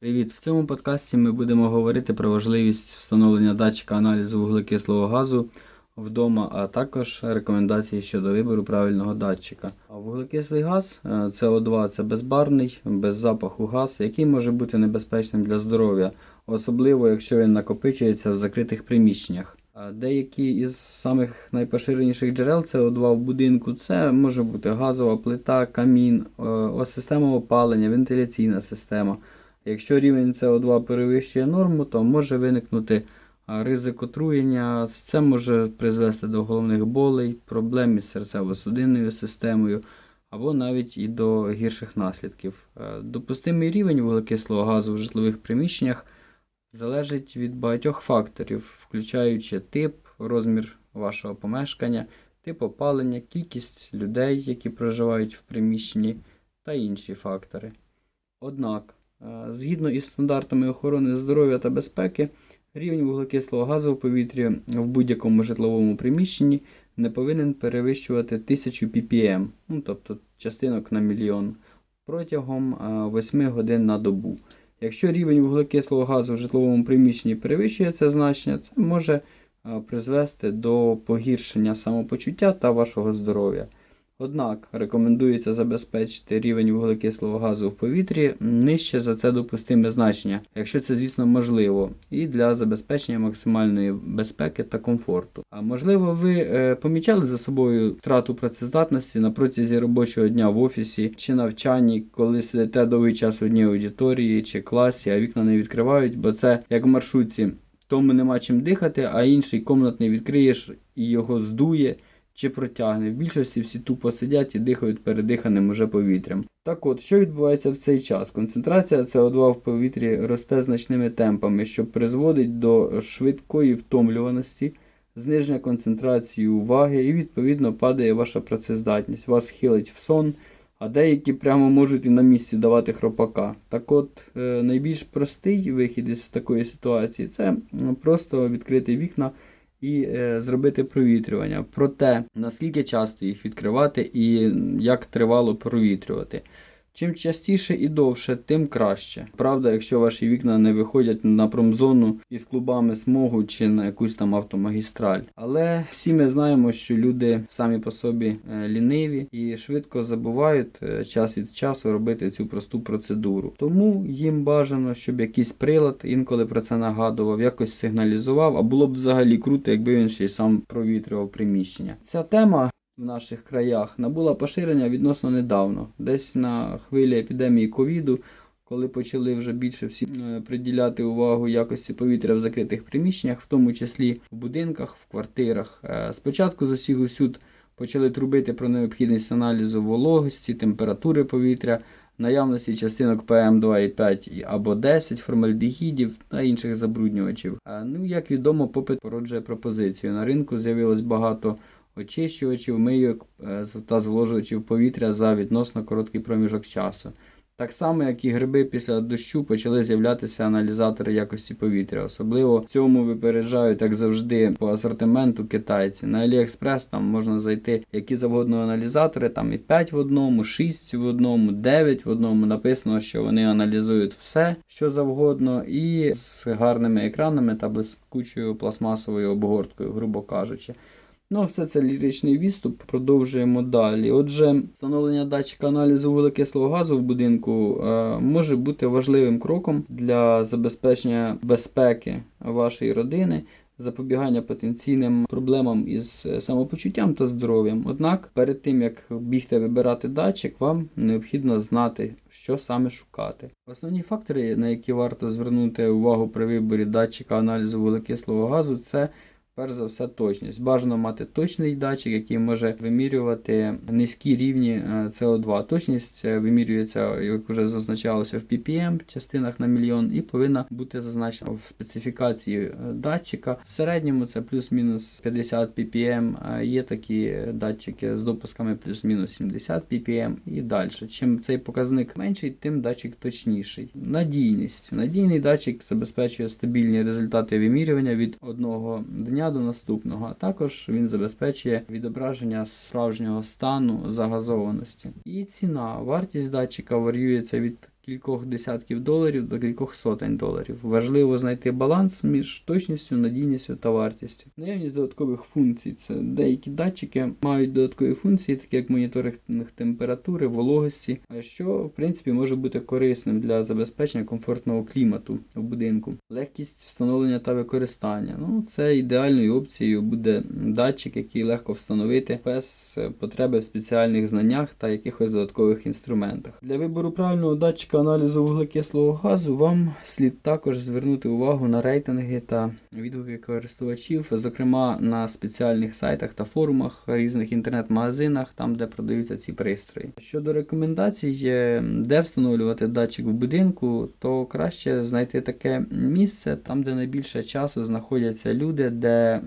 Привіт! В цьому подкасті ми будемо говорити про важливість встановлення датчика аналізу вуглекислого газу вдома, а також рекомендації щодо вибору правильного датчика. А Вуглекислий газ е, СО2 це безбарвний, без запаху газ, який може бути небезпечним для здоров'я, особливо якщо він накопичується в закритих приміщеннях. Деякі із самих найпоширеніших джерел СО2 в будинку це може бути газова плита, камін, е, система опалення, вентиляційна система. Якщо рівень СО2 перевищує норму, то може виникнути ризик отруєння. Це може призвести до головних болей, проблем із серцево-судинною системою або навіть і до гірших наслідків. Е, Допустимий рівень вуглекислого газу в житлових приміщеннях залежить від багатьох факторів, включаючи тип, розмір вашого помешкання, тип опалення, кількість людей, які проживають в приміщенні, та інші фактори. Однак, е, згідно із стандартами охорони здоров'я та безпеки, рівень вуглекислого газу в повітрі в будь-якому житловому приміщенні не повинен перевищувати 1000 ppm, ну, тобто частинок на мільйон, протягом е, 8 годин на добу. Якщо рівень вуглекислого газу в житловому приміщенні перевищує це значення, це може е, призвести до погіршення самопочуття та вашого здоров'я. Однак рекомендується забезпечити рівень вуглекислого газу в повітрі нижче за це допустиме значення, якщо це, звісно, можливо, і для забезпечення максимальної безпеки та комфорту. А можливо, ви е, помічали за собою втрату працездатності на протязі робочого дня в офісі чи навчанні, коли сидите довгий час в одній аудиторії чи класі, а вікна не відкривають, бо це як в маршрутці. Тому нема чим дихати, а інший комнатний відкриєш і його здує чи протягне. В більшості всі тупо сидять і дихають передиханим уже повітрям. Так от, що відбувається в цей час? Концентрація СО2 в повітрі росте значними темпами, що призводить до швидкої втомлюваності, зниження концентрації уваги і, відповідно, падає ваша працездатність. Вас хилить в сон, а деякі прямо можуть і на місці давати хропака. Так от, е, найбільш простий вихід із такої ситуації це просто відкрити вікна і е, зробити провітрювання. Про те, наскільки часто їх відкривати і як тривало провітрювати. Чим частіше і довше, тим краще. Правда, якщо ваші вікна не виходять на промзону із клубами смогу чи на якусь там автомагістраль. Але всі ми знаємо, що люди самі по собі е, ліниві і швидко забувають е, час від часу робити цю просту процедуру. Тому їм бажано, щоб якийсь прилад інколи про це нагадував, якось сигналізував, а було б взагалі круто, якби він ще й сам провітрював приміщення. Ця тема в наших краях набула поширення відносно недавно, десь на хвилі епідемії ковіду, коли почали вже більше всі е, приділяти увагу якості повітря в закритих приміщеннях, в тому числі в будинках, в квартирах. Е, Спочатку з усіх усюд почали трубити про необхідність аналізу вологості, температури повітря, наявності частинок ПМ2,5 або 10 формальдегідів та інших забруднювачів. Е, Ну, як відомо, попит породжує пропозицію. На ринку з'явилось багато очищувачів, мийок е, та зволожувачів повітря за відносно короткий проміжок часу. Так само, як і гриби після дощу почали з'являтися аналізатори якості повітря. Особливо в цьому випереджають, як завжди, по асортименту китайці. На AliExpress там можна зайти які завгодно аналізатори, там і 5 в одному, 6 в одному, 9 в одному. Написано, що вони аналізують все, що завгодно, і з гарними екранами та блискучою пластмасовою обгорткою, грубо кажучи. Ну, все це ліричний відступ. Продовжуємо далі. Отже, встановлення датчика аналізу вуглекислого газу в будинку е, може бути важливим кроком для забезпечення безпеки вашої родини, запобігання потенційним проблемам із е, самопочуттям та здоров'ям. Однак, перед тим як бігти вибирати датчик, вам необхідно знати, що саме шукати. Основні фактори, на які варто звернути увагу при виборі датчика аналізу вуглекислого газу, це Перш за все, точність. Бажано мати точний датчик, який може вимірювати низькі рівні е, СО2. Точність е, вимірюється, як вже зазначалося, в ppm частинах на мільйон, і повинна бути зазначена в специфікації е, датчика. В середньому це плюс-мінус 50 ppm. Є такі датчики з допусками плюс-мінус 70 ppm і далі. Чим цей показник менший, тим датчик точніший. Надійність. Надійний датчик забезпечує стабільні результати вимірювання від одного дня до наступного, а також він забезпечує відображення справжнього стану загазованості. І ціна. Вартість датчика варіюється від кількох десятків доларів до кількох сотень доларів. Важливо знайти баланс між точністю, надійністю та вартістю. Наявність додаткових функцій це деякі датчики мають додаткові функції, такі як моніторинг температури, вологості, що в принципі може бути корисним для забезпечення комфортного клімату в будинку. Легкість встановлення та використання. Ну, це ідеальною опцією буде датчик, який легко встановити без потреби в спеціальних знаннях та якихось додаткових інструментах. Для вибору правильного датчика аналізу вуглекислого газу вам слід також звернути увагу на рейтинги та відгуки користувачів, зокрема на спеціальних сайтах та форумах, різних інтернет-магазинах, там де продаються ці пристрої. Щодо рекомендацій, е, де встановлювати датчик в будинку, то краще знайти таке місце, там де найбільше часу знаходяться люди, де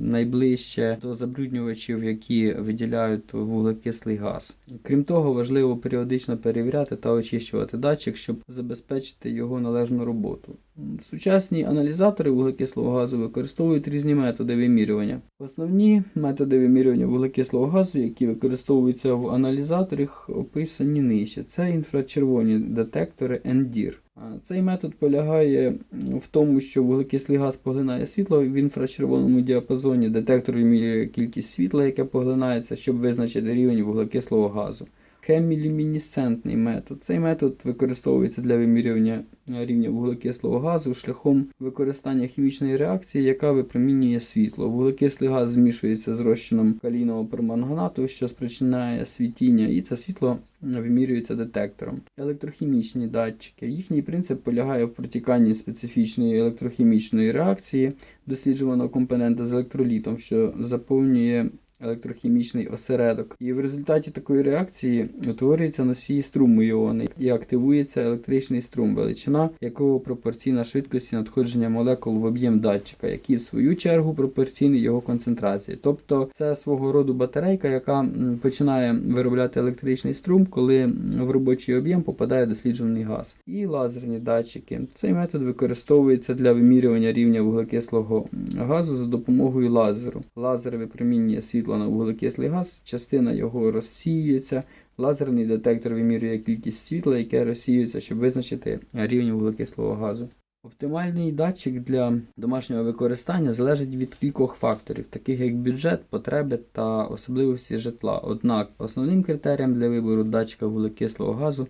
найближче до забруднювачів, які виділяють вуглекислий газ. Крім того, важливо періодично перевіряти та очищувати датчик, щоб забезпечити його належну роботу. Сучасні аналізатори вуглекислого газу використовують різні методи вимірювання. Основні методи вимірювання вуглекислого газу, які використовуються в аналізаторах, описані нижче. Це інфрачервоні детектори NDIR. Цей метод полягає в тому, що вуглекислий газ поглинає світло в інфрачервоному діапазоні. Детектор вимірює кількість світла, яке поглинається, щоб визначити рівень вуглекислого газу. Хемілюмінесцентний метод. Цей метод використовується для вимірювання рівня вуглекислого газу шляхом використання хімічної реакції, яка випромінює світло. Вуглекислий газ змішується з розчином калійного перманганату, що спричиняє світіння, і це світло вимірюється детектором. Електрохімічні датчики. Їхній принцип полягає в протіканні специфічної електрохімічної реакції досліджуваного компонента з електролітом, що заповнює електрохімічний осередок. І в результаті такої реакції утворюється носій струму іони і активується електричний струм, величина якого пропорційна швидкості надходження молекул в об'єм датчика, який в свою чергу пропорційний його концентрації. Тобто це свого роду батарейка, яка починає виробляти електричний струм, коли в робочий об'єм попадає досліджений газ. І лазерні датчики. Цей метод використовується для вимірювання рівня вуглекислого газу за допомогою лазеру. Лазер випромінює світло на вуглекислий газ, частина його розсіюється. Лазерний детектор вимірює кількість світла, яке розсіюється, щоб визначити рівень вуглекислого газу. Оптимальний датчик для домашнього використання залежить від кількох факторів, таких як бюджет, потреби та особливості житла. Однак основним критерієм для вибору датчика вуглекислого газу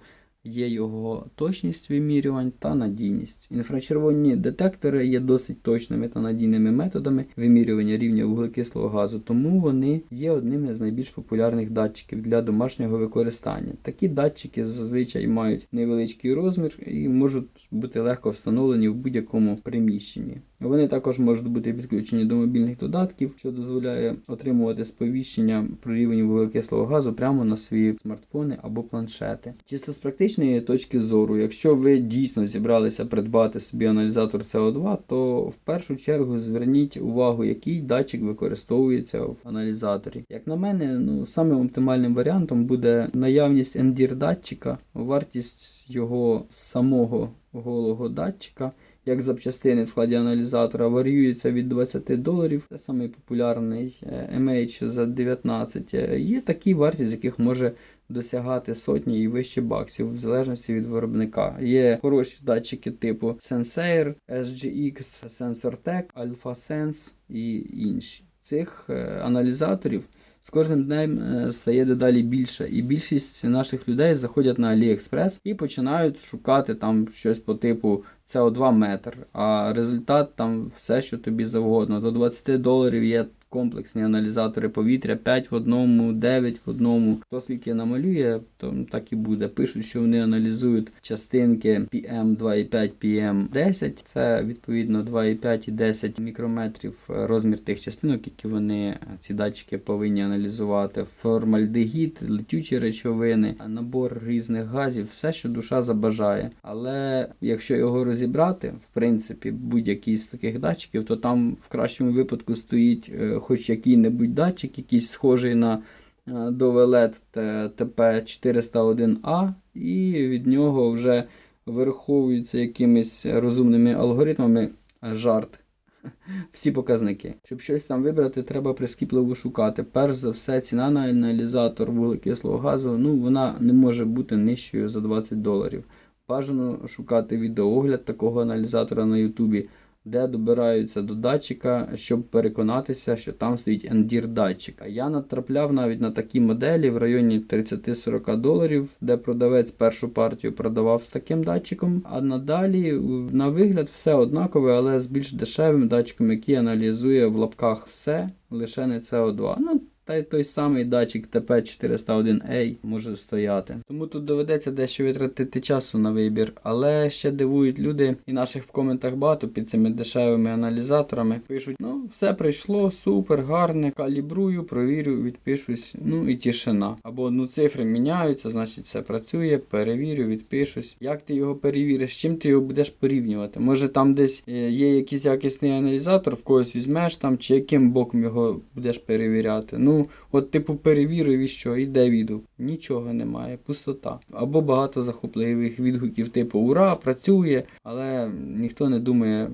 є його точність вимірювань та надійність. Інфрачервоні детектори є досить точними та надійними методами вимірювання рівня вуглекислого газу, тому вони є одними з найбільш популярних датчиків для домашнього використання. Такі датчики зазвичай мають невеличкий розмір і можуть бути легко встановлені в будь-якому приміщенні. Вони також можуть бути підключені до мобільних додатків, що дозволяє отримувати сповіщення про рівень вуглекислого газу прямо на свої смартфони або планшети. Чисто з практичної точки зору, якщо ви дійсно зібралися придбати собі аналізатор CO2, то в першу чергу зверніть увагу, який датчик використовується в аналізаторі. Як на мене, ну самим оптимальним варіантом буде наявність NDIR датчика, вартість його самого голого датчика як запчастини в складі аналізатора варіюється від 20 доларів. Це самий популярний е, MH за 19. Е, Є такі вартість, яких може досягати сотні і вище баксів, в залежності від виробника. Є хороші датчики типу Sensair, SGX, SensorTech, AlphaSense і інші. Цих е, аналізаторів з кожним днем е, стає дедалі більше, і більшість наших людей заходять на AliExpress і починають шукати там щось по типу CO2 метр, а результат там все, що тобі завгодно. До 20 доларів є комплексні аналізатори повітря, 5 в одному, 9 в одному. Хто скільки намалює, то так і буде. Пишуть, що вони аналізують частинки PM 2,5, PM 10. Це відповідно 2,5 і 10 мікрометрів е, розмір тих частинок, які вони е, ці датчики повинні аналізувати. Формальдегід, летючі речовини, набор різних газів, все, що душа забажає. Але якщо його розібрати, в принципі, будь-який з таких датчиків, то там в кращому випадку стоїть е, хоч який-небудь датчик, якийсь схожий на е, Довелет TP401A, і від нього вже вираховуються якимись розумними алгоритмами жарт. Всі показники. Щоб щось там вибрати, треба прискіпливо шукати. Перш за все, ціна на аналізатор вуглекислого газу ну, вона не може бути нижчою за 20 доларів. Бажано шукати відеоогляд такого аналізатора на Ютубі, де добираються до датчика, щоб переконатися, що там стоїть ендір датчика. Я натрапляв навіть на такі моделі в районі 30-40 доларів, де продавець першу партію продавав з таким датчиком. А надалі на вигляд все однакове, але з більш дешевим датчиком, який аналізує в лапках все, лише не СО2. Ну, та й той самий датчик TP401A може стояти. Тому тут доведеться дещо витратити часу на вибір. Але ще дивують люди, і наших в коментах багато під цими дешевими аналізаторами. Пишуть: ну, все прийшло, супер, гарне, калібрую, провірю, відпишусь. Ну і тишина. Або ну цифри міняються, значить все працює, перевірю, відпишусь. Як ти його перевіриш? Чим ти його будеш порівнювати? Може там десь е, є якийсь якісний аналізатор, в когось візьмеш там, чи яким боком його будеш перевіряти? Ну, от типу перевірив і що, іде відгук. Нічого немає, пустота. Або багато захопливих відгуків, типу Ура, працює, але ніхто не думає.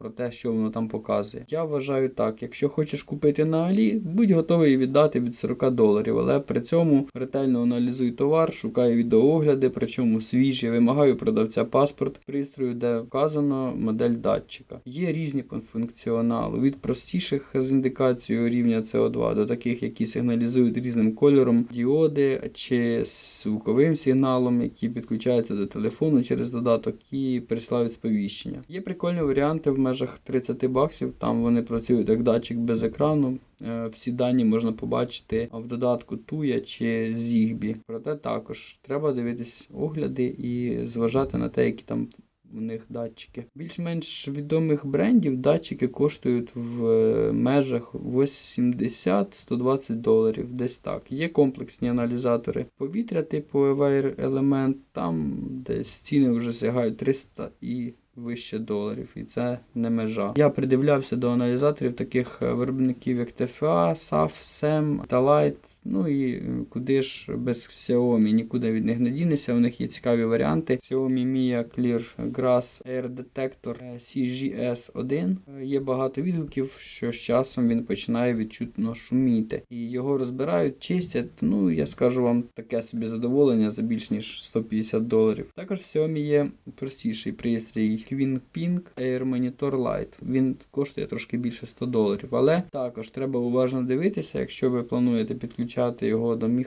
Про те, що воно там показує. Я вважаю так: якщо хочеш купити на Алі, будь готовий віддати від 40 доларів, але при цьому ретельно аналізуй товар, шукай відеоогляди, причому свіжі, вимагаю продавця паспорт пристрою, де вказано модель датчика. Є різні по функціоналу, від простіших з індикацією рівня CO2 до таких, які сигналізують різним кольором діоди чи звуковим сигналом, які підключаються до телефону через додаток і присилають сповіщення. Є прикольні варіанти в межах 30 баксів. Там вони працюють як датчик без екрану. Е, Всі дані можна побачити в додатку Туя чи Zigbee. Проте також треба дивитись огляди і зважати на те, які там у них датчики. Більш-менш відомих брендів датчики коштують в е, межах 80-120 доларів, десь так. Є комплексні аналізатори повітря, типу Evair Element, там десь ціни вже сягають 300 і вище доларів, і це не межа. Я придивлявся до аналізаторів таких е, виробників, як TFA, SAF, SEM, Talite. Ну і е, куди ж без Xiaomi, нікуди від них не дінешся. У них є цікаві варіанти. Xiaomi Mia Clear Grass Air Detector е, CGS1. Е, Є багато відгуків, що з часом він починає відчутно шуміти. І його розбирають, чистять. Ну, я скажу вам таке собі задоволення за більш ніж 150 доларів. Також в Xiaomi є простіший пристрій Queen Ping Air Monitor Lite. Він коштує трошки більше 100 доларів, але також треба уважно дивитися, якщо ви плануєте підключати його до Mi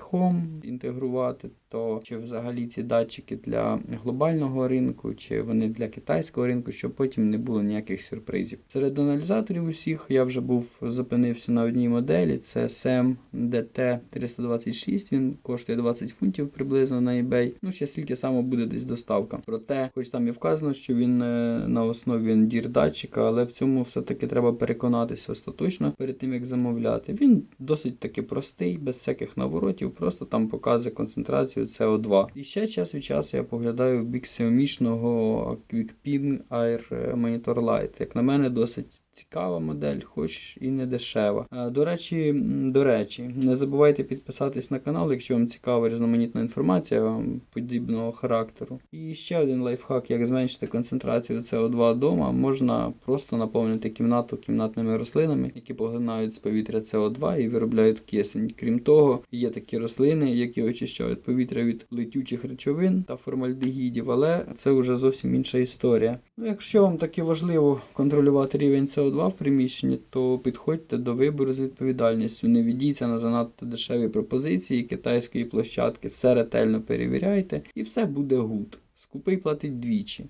інтегрувати, то чи взагалі ці датчики для глобального ринку, чи вони для китайського ринку, щоб потім не було ніяких сюрпризів. Серед аналізаторів усіх я вже був зупинився на одній моделі. Це SEM DT 326. Він коштує 20 фунтів приблизно на eBay. Ну ще скільки само буде десь доставка. Проте, хоч там і вказано, що він е, на основі NDIR датчика, але в цьому все-таки треба переконатися остаточно перед тим як замовляти. Він досить таки простий, без всяких наворотів, просто там показує концентрацію CO2. І ще час від часу я поглядаю в бік сеомічного QuickPin Air Monitor Lite. Як на мене, досить цікава модель, хоч і не дешева. Е, До речі, до речі, не забувайте підписатись на канал, якщо вам цікава різноманітна інформація подібного характеру. І ще один лайфхак, як зменшити концентрацію CO2 вдома, можна просто наповнити кімнату кімнатними рослинами, які поглинають з повітря CO2 і виробляють кисень. Крім того, є такі рослини, які очищають повітря від летючих речовин та формальдегідів, але це вже зовсім інша історія. Ну, якщо вам таки важливо контролювати рівень CO2 в приміщенні, то підходьте до вибору з відповідальністю. Не відійться на занадто дешеві пропозиції китайської площадки, все ретельно перевіряйте і все буде гуд. Скупий платить двічі.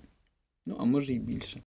Ну, а може і більше.